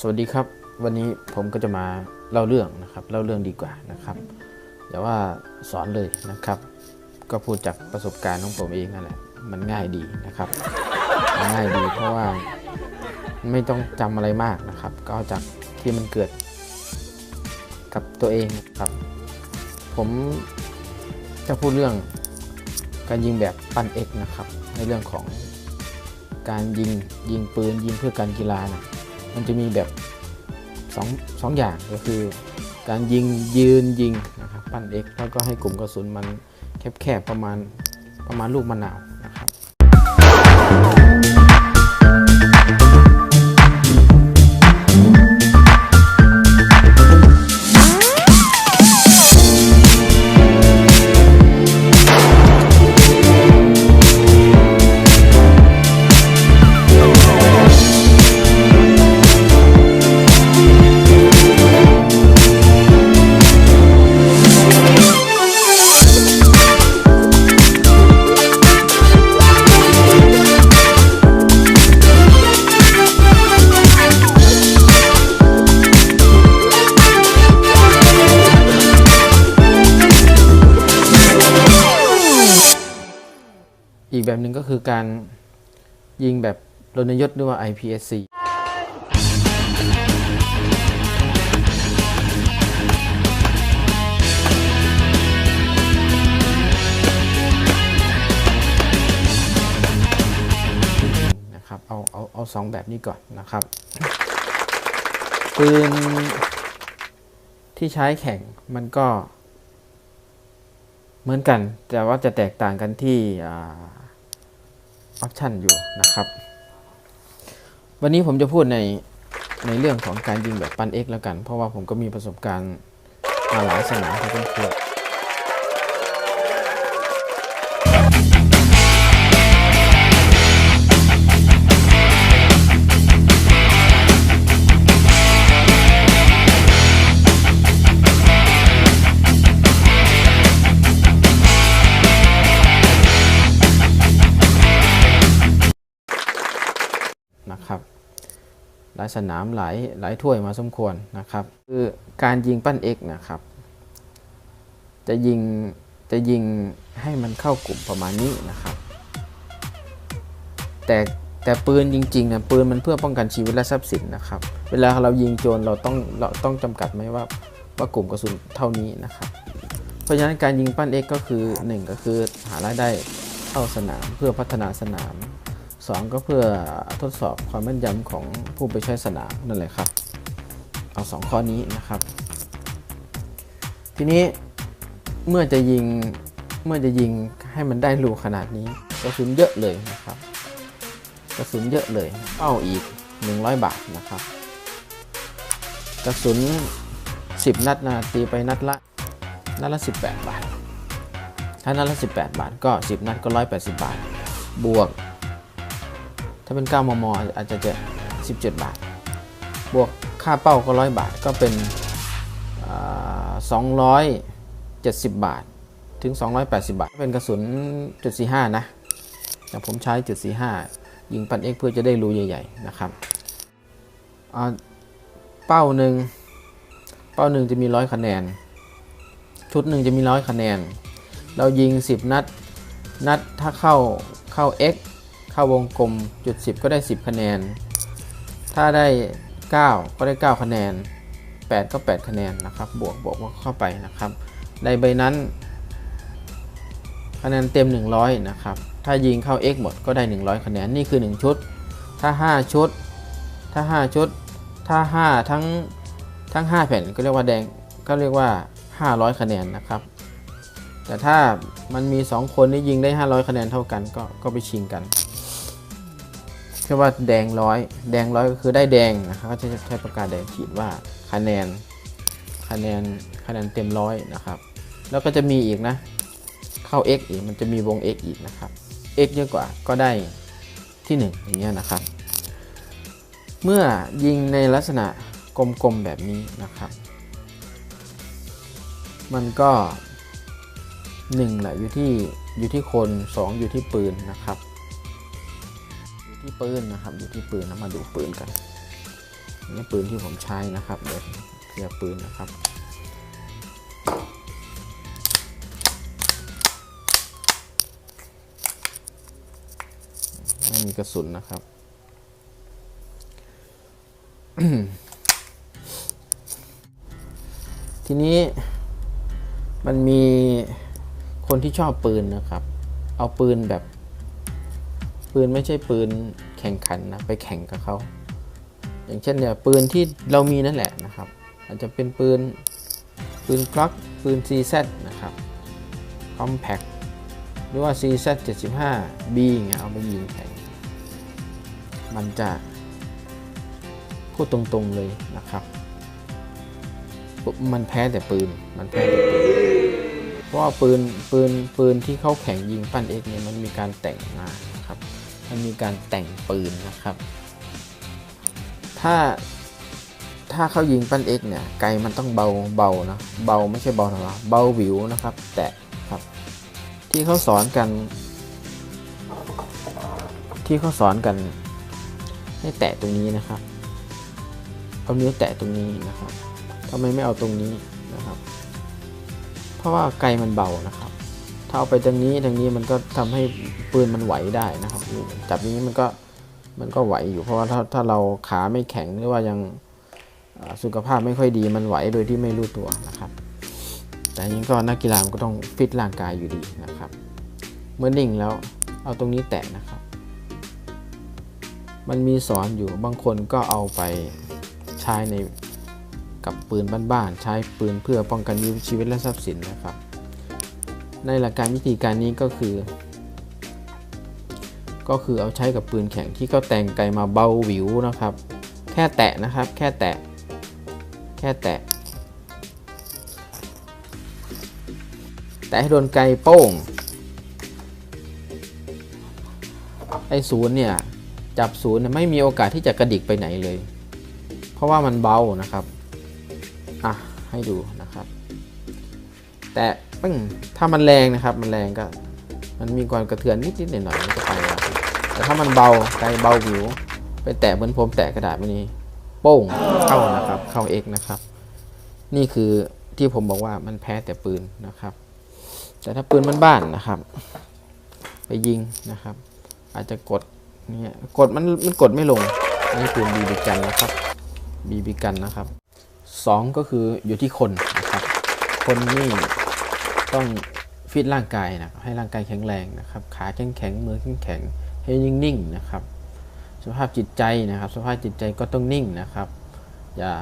สวัสดีครับ วันนี้ผมก็จะมาเล่าเรื่องนะครับ เล่าเรื่องดีกว่านะครับอย่าว่าสอนเลยนะครับ ก็พูดจากประสบการณ์ของผมเองนั่นแหละมันง่ายดีนะครับง่ายดีเพราะว่าไม่ต้องจำอะไรมากนะครับ ก็จากที่มันเกิดกับตัวเองครับ ผมจะพูดเรื่องการยิงแบบปั้นเอกนะครับ ในเรื่องของการยิงยิงปืนยิงเพื่อการกีฬานะ มันจะมีแบบสองสองอย่างก็คือ การยิงยืนยิงนะครับปั้นเอกแล้วก็ให้กลุ่มกระสุนมันแคบๆประมาณประมาณลูกมะนาว แบบหนึ่งก็คือการยิงแบบรณยศหรือว่า IPSC นะครับเอาเอาเอาสองแบบนี้ก่อนนะครับปืนที่ใช้แข่งมันก็เหมือนกัน แต่ว่าจะแตกต่างกันที่ ออปชันอยู่นะครับ วันนี้ผมจะพูดในในเรื่องของการยิงแบบปั้น X แล้วกัน เพราะว่าผมก็มีประสบการณ์มาหลายสนามพอสมควร สนามหลายหลายถ้วยมาสมควรนะครับ คือการยิงปั้น X นะครับ จะยิงจะยิงให้มันเข้ากลุ่มประมาณนี้นะครับ แต่แต่ปืนจริงๆนะปืนมันเพื่อป้องกันชีวิตและทรัพย์สินนะครับ เวลาเรายิงโจรเราต้องเราต้องจำกัดไหมว่าว่ากลุ่มกระสุนเท่านี้นะครับ เพราะฉะนั้นการยิงปั้น X ก็คือ 1 ก็คือหารายได้เข้าสนามเพื่อพัฒนาสนาม 2 ก็เพื่อทดสอบความแม่นยำของผู้ไปใช้สนามนั่นแหละครับ เอา 2 ข้อนี้นะครับ ทีนี้เมื่อจะยิงเมื่อจะยิงให้มันได้รูขนาดนี้กระสุนเยอะเลยนะครับกระสุนเยอะเลยเป้าอีก 100 บาทนะครับ กระสุน 10 นัดนะตีไปนัดละนัดละ 18 บาท ถ้านัดละ 18 บาทก็ 10 นัดก็ 180 บาท บวก ถ้าเป็น 9 มม อาจจะจะ17 บาท บวกค่าเป้าก็ 100 บาท ก็เป็นอ่า270 บาท ถึง 280 บาท เป็นกระสุนจุด45 นะ แต่ผมใช้จุด45 ยิงปันเอ็กเพื่อจะได้รูใหญ่ๆ นะครับ เป้าหนึ่ง เป้าหนึ่งจะมี 100 คะแนน ชุดหนึ่งจะมี 100 คะแนน เรายิง 10 นัด นัดถ้าเข้าเข้า X เข้าวงกลมจุด 10 ก็ได้ 10 คะแนน ถ้าได้ 9 ก็ได้ 9 คะแนน 8 ก็ 8 คะแนนนะครับ บวกบวกเข้าไปนะครับในใบนั้น คะแนนเต็ม 100 นะครับ ถ้ายิงเข้า X หมดก็ได้ 100 คะแนน นี่คือ 1 ชุด ถ้า 5 ชุด ถ้า 5 ชุด ถ้า 5 ทั้งทั้ง 5 แผ่นก็เรียกว่าแดงก็เรียกว่า 500 คะแนนนะครับ แต่ถ้ามันมี 2 คนที่ยิงได้ 500 คะแนนเท่ากันก็ก็ไปชิงกัน เรียกว่าแดงร้อยแดงร้อยก็คือได้แดงนะครับก็จะใช้ปากกาศแดงขีดว่าคะแนนคะแนนคะแนนเต็มร้อยนะครับ แล้วก็จะมีอีกนะ เข้า x อีกมันจะมีวง x อีกนะครับ x เยอะกว่าก็ได้ที่ 1 อย่างเงี้ยนะครับ เมื่อยิงในลักษณะกลมๆแบบนี้นะครับ มันก็1แหละอยู่ที่อยู่ที่คน 2 อยู่ที่ปืนนะครับ ที่ปืนนะครับ อยู่ที่ปืนนะมาดูปืนกันนี่ปืนที่ผมใช้นะครับเดี๋ยวเคลียร์ปืนนะครับไม่มีกระสุนนะครับทีนี้มันมีคนที่ชอบปืนนะครับ เอาปืนแบบ ปืนไม่ใช่ปืนแข่งขันนะไปแข่งกับเขาอย่างเช่นเนี่ยปืนที่เรามีนั่นแหละนะครับ อาจจะเป็นปืนปืนกล็อกปืน CZ นะครับ Compact หรือว่า CZ 75 B เงี้ยเอาไปยิงแข่งมันจะพูดตรงๆเลยนะครับ มันแพ้แต่ปืนมันแพ้แต่ปืนเพราะว่าปืนปืนปืนที่เขาแข่งยิงปั้นเอกเนี่ยมันมีการแต่งมา มันมีการแต่งปืนนะครับ ถ้าถ้าเขายิงปั้นเอกเนี่ยไกลมันต้องเบาเบานะเบาไม่ใช่เบาธรรมดาเบาหวิวนะครับ แตะครับ ที่เขาสอนกัน ที่เขาสอนกัน ให้แตะตรงนี้นะครับเอานิ้วแตะตรงนี้นะครับทำไมไม่เอาตรงนี้นะครับ เพราะว่าไกลมันเบานะครับ ถ้าเอาไปทางนี้ทางนี้มันก็ทำให้ปืนมันไหวได้นะครับจับอย่างนี้มันก็มันก็ไหวอยู่เพราะว่าถ้าถ้าเราขาไม่แข็งหรือว่ายังสุขภาพไม่ค่อยดีมันไหวโดยที่ไม่รู้ตัวนะครับ แต่ยังก็นักกีฬามันก็ต้องฟิตร่างกายอยู่ดีนะครับ เมื่อนิ่งแล้วเอาตรงนี้แตะนะครับ มันมีสอนอยู่บางคนก็เอาไปใช้ในกับปืนบ้านๆใช้ปืนเพื่อป้องกันชีวิตและทรัพย์สินนะครับ ในหลักการวิธีการนี้ก็คือ ก็คือเอาใช้กับปืนแข็งที่เขาแต่งไกลมาเบาหวิวนะครับ แค่แตะนะครับ แค่แตะ แค่แตะ แต่ให้โดนไกลโป้ง ไอ้ศูนย์เนี่ย จับศูนย์ไม่มีโอกาสที่จะกระดิกไปไหนเลย เพราะว่ามันเบานะครับ อะ ให้ดูนะครับ แต่ ปึ้งถ้ามันแรงนะครับ มันแรงก็ มันมีความกระเทือนนิดๆหน่อยๆมันก็ไปแล้วแต่ถ้ามันเบาไกลเบาหิว ไปแตะเหมือนผมแตะกระดาษมันนี้โป้งเข้านะครับ เข้าเอกนะครับ นี่คือที่ผมบอกว่ามันแพ้แต่ปืนนะครับ แต่ถ้าปืนมันบ้านนะครับ ไปยิงนะครับ อาจจะกดเนี่ยกดมันมันกดไม่ลงอันนี้ปืนบีบีกันนะครับบีบีกันนะครับสองก็คืออยู่ที่คนนะครับ คนนี่ ต้องฟิตร่างกายนะให้ร่างกายแข็งแรงนะครับ ขาแข็งแข็งมือแข็งแข็งให้นิ่งๆนะครับ สภาพจิตใจนะครับ สภาพจิตใจก็ต้องนิ่งนะครับ อย่า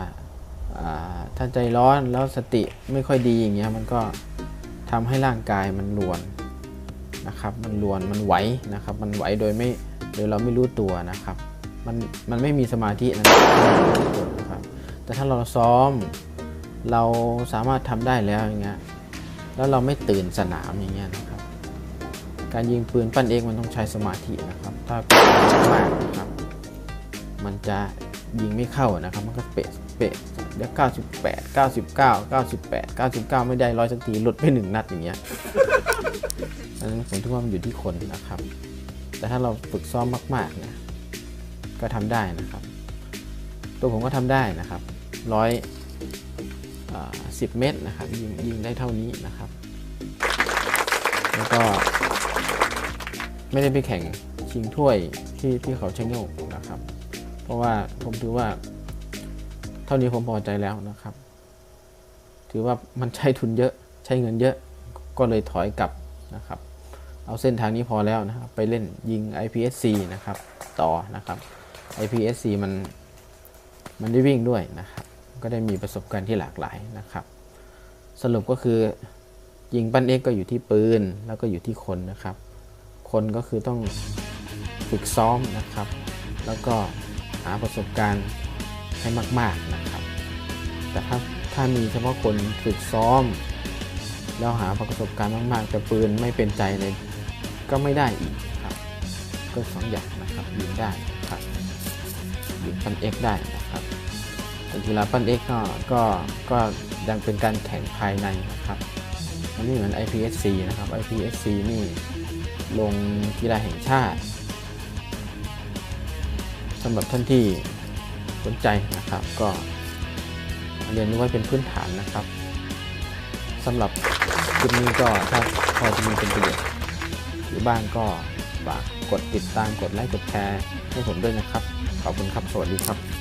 ถ้าใจร้อนแล้วสติไม่ค่อยดีอย่างเงี้ยมันก็ทำให้ร่างกายมันรวนนะครับ มันรวนมันไหวนะครับ มันไหวโดยไม่โดยเราไม่รู้ตัวนะครับ มันมันไม่มีสมาธินะครับแต่ถ้าเราซ้อมเราสามารถทำได้แล้วอย่างเงี้ย แล้วเราไม่ตื่นสนามอย่างเงี้ยนะครับ การยิงปืนปั้นเองมันต้องใช้สมาธินะครับ ถ้ากดมากนะครับ มันจะยิงไม่เข้านะครับ มันก็เปะเปะเดี๋ยว98 99 98 99 ไม่ได้ร้อยสักทีหลุดไปหนึ่งนัดอย่างเงี้ยอันนั้นผมคิดว่ามันอยู่ที่คนนะครับ แต่ถ้าเราฝึกซ้อมมากๆเนี่ยก็ทำได้นะครับ ตัวผมก็ทำได้นะครับร้อย สิบเมตรนะครับยิงยิงได้เท่านี้นะครับ แล้วก็ไม่ได้ไปแข่งชิงถ้วยที่ที่เขาชะโงกนะครับ เพราะว่าผมถือว่า เท่านี้ผมพอใจแล้วนะครับ ถือว่ามันใช้ทุนเยอะใช้เงินเยอะก็เลยถอยกลับนะครับ เอาเส้นทางนี้พอแล้วนะครับ ไปเล่นยิง IPSC นะครับ ต่อนะครับ IPSC มันมันได้วิ่งด้วยนะครับ ก็ได้มีประสบการณ์ที่หลากหลายนะครับ สรุปก็คือยิงปั้นเอ็กก็อยู่ที่ปืนแล้วก็อยู่ที่คนนะครับ คนก็คือต้องฝึกซ้อมนะครับ แล้วก็หาประสบการณ์ให้มาก ๆนะครับ แต่ถ้าถ้ามีเฉพาะคนฝึกซ้อม แล้วหาประสบการณ์มากๆแต่ปืนไม่เป็นใจเลยก็ไม่ได้อีกครับ ก็สองอย่างนะครับยิงได้ครับยิงปั้นเอ็กได้นะครับ กีฬาปั้นเอ็กก็ก็ก็ยังเป็นการแข่งภายในนะครับมันไม่เหมือน IPSC นะครับ IPSC นี่ลงกีฬาแห่งชาติสำหรับท่านที่สนใจนะครับ ก็เรียนรู้ไว้เป็นพื้นฐานนะครับสำหรับคลิปนี้ก็ถ้าพอจะมีเป็นประโยชน์อยู่บ้างก็ฝากกดติดตามกดไลค์กดแชร์ให้ผมด้วยนะครับ ขอบคุณครับ สวัสดีครับ